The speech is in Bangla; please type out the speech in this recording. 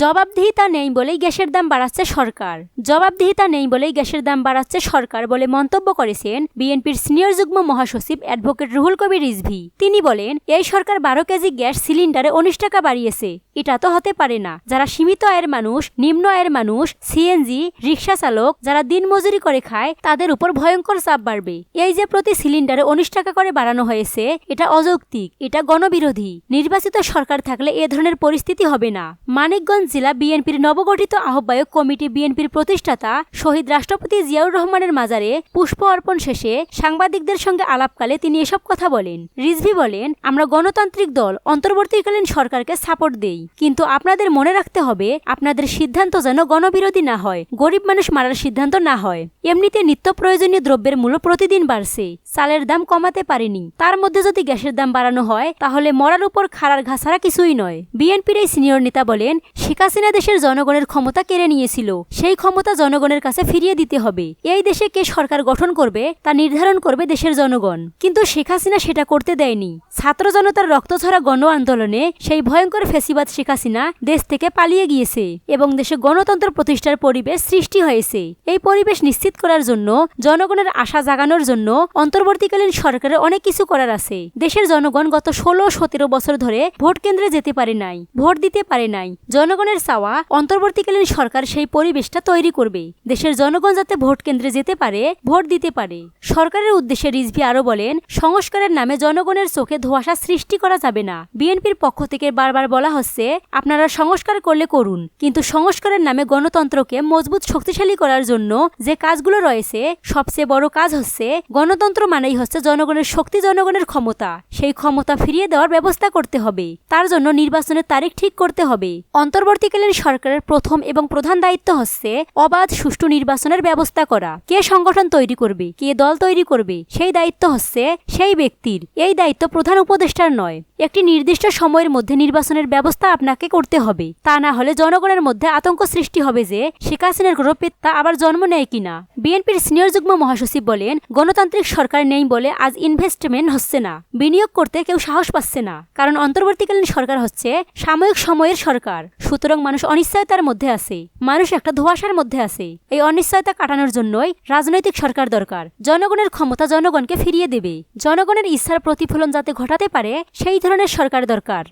জবাবদিহিতা নেই বলেই গ্যাসের দাম বাড়াচ্ছে সরকার। জবাবদিহিতা নেই বলেই গ্যাসের দাম বাড়াচ্ছে সরকার বলে মন্তব্য করেছেন বিএনপির সিনিয়র যুগ্ম মহাসচিব অ্যাডভোকেট রুহুল কবির রিজভি। তিনি বলেন, এই সরকার বারো কেজি গ্যাস সিলিন্ডারে উনিশ টাকা বাড়িয়েছে। এটা তো হতে পারে না। যারা সীমিত আয়ের মানুষ, নিম্ন আয়ের মানুষ, সিএনজি রিক্সা চালক, যারা দিনমজুরি করে খায়, তাদের উপর ভয়ঙ্কর চাপ বাড়বে। এই যে প্রতি সিলিন্ডারে উনিশ টাকা করে বাড়ানো হয়েছে, এটা অযৌক্তিক, এটা গণবিরোধী। নির্বাচিত সরকার থাকলে এ ধরনের পরিস্থিতি হবে না। মানিকগঞ্জ জেলা বিএনপির নবগঠিত আহ্বায়ক কমিটি বিএনপির প্রতিষ্ঠাতা শহীদ রাষ্ট্রপতি জিয়াউর রহমানের মাজারে পুষ্প অর্পণ শেষে সাংবাদিকদের সঙ্গে আলাপকালে তিনি এসব কথা বলেন। রিজভি বলেন, আমরা গণতান্ত্রিক দল, অন্তর্বর্তীকালীন সরকারকে সাপোর্ট দেই। কিন্তু আপনাদের মনে রাখতে হবে, আপনাদের সিদ্ধান্ত যেন গণবিরোধী না হয়, গরিব মানুষ মারার সিদ্ধান্ত না হয়। এমনিতে নিত্য প্রয়োজনীয় দ্রব্যের মূল্য প্রতিদিন বাড়ছে। চালের দাম কমাতে পারেনি। তার মধ্যে যদি গ্যাসের দাম বাড়ানো হয়, তাহলে মরার উপর খাড়ার ঘা ছাড়া কিছুই নয়। বিএনপির এই সিনিয়র নেতা বলেন শেখ হাসিনা দেশের জনগণের ক্ষমতা কেড়ে নিয়েছিল। সেই ক্ষমতা জনগণের কাছে ফিরিয়ে দিতে হবে। এই দেশে কে সরকার গঠন করবে, তা নির্ধারণ করবে দেশের জনগণ। কিন্তু শেখ হাসিনা সেটা করতে দেয়নি। ছাত্র জনতার রক্তছড়া গণ আন্দোলনে সেই ভয়ঙ্কর ফেসিবাদ শেখ হাসিনা দেশ থেকে পালিয়ে গিয়েছে এবং দেশে গণতন্ত্র প্রতিষ্ঠার পরিবেশ সৃষ্টি হয়েছে। এই পরিবেশ নিশ্চিত করার জন্য, জনগণের আশা জাগানোর জন্য অন্তর্বর্তীকালীন সরকারের অনেক কিছু করার আছে। দেশের জনগণ গত ষোলো সতেরো বছর ধরে ভোট কেন্দ্রে যেতে পারে নাই, ভোট দিতে পারে নাই। জনগণের চাওয়া অন্তর্বর্তীকালীন সরকার সেই পরিবেশটা তৈরি করবে। দেশের জনগণ যাতে ভোট কেন্দ্রে যেতে পারে, ভোট দিতে পারে। সরকারের উদ্দেশ্যে রিজভি আরও বলেন, সংস্কারের নামে জনগণের চোখে ধোঁয়াশা সৃষ্টি করা যাবে না। বিএনপির পক্ষ থেকে বারবার বলা হচ্ছে, আপনারা সংস্কার করলে করুন। কিন্তু সংস্কারের নামে গণতন্ত্রকে মজবুত শক্তিশালী করার জন্য যে কাজগুলো রয়েছে, সবচেয়ে বড় কাজ হচ্ছে, গণতন্ত্র মানেই হচ্ছে জনগণের শক্তি, জনগণের ক্ষমতা। সেই ক্ষমতা ফিরিয়ে দেওয়ার ব্যবস্থা করতে হবে। তার জন্য নির্বাচনের তারিখ ঠিক করতে হবে। অন্তর্বর্তীকালীন সরকারের প্রথম এবং প্রধান দায়িত্ব হচ্ছে অবাধ সুষ্ঠু নির্বাচনের ব্যবস্থা করা। কে সংগঠন তৈরি করবে? কে দল তৈরি করবে? সেই দায়িত্ব হচ্ছে সেই ব্যক্তির। এই দায়িত্ব প্রধান উপদেষ্টার নয়। একটি নির্দিষ্ট সময়ের মধ্যে নির্বাচনের ব্যবস্থা আপনাকে করতে হবে। তা না হলে জনগণের মধ্যে আতঙ্ক সৃষ্টি হবে যে শেখ হাসিনার কোনো পেত্তা আবার জন্ম নেয় কিনা। বিএনপির সিনিয়র যুগ্ম মহাসচিব বলেন, গণতান্ত্রিক সরকার নেই বলে আজ ইনভেস্টমেন্ট হচ্ছে না। বিনিয়োগ করতে কেউ সাহস পাচ্ছে না। কারণ অন্তর্বর্তীকালীন সরকার হচ্ছে সাময়িক সময়ের সরকার। সুতরাং মানুষ অনিশ্চয়তার মধ্যে আছে। মানুষ একটা ধোয়াশার মধ্যে আছে। এই অনিশ্চয়তা কাটানোর জন্যই রাজনৈতিক সরকার দরকার। জনগণের ক্ষমতা জনগণকে ফিরিয়ে দেবে। জনগণের ইচ্ছার প্রতিফলন যাতে ঘটাতে পারে, সেই ধরনের সরকার দরকার।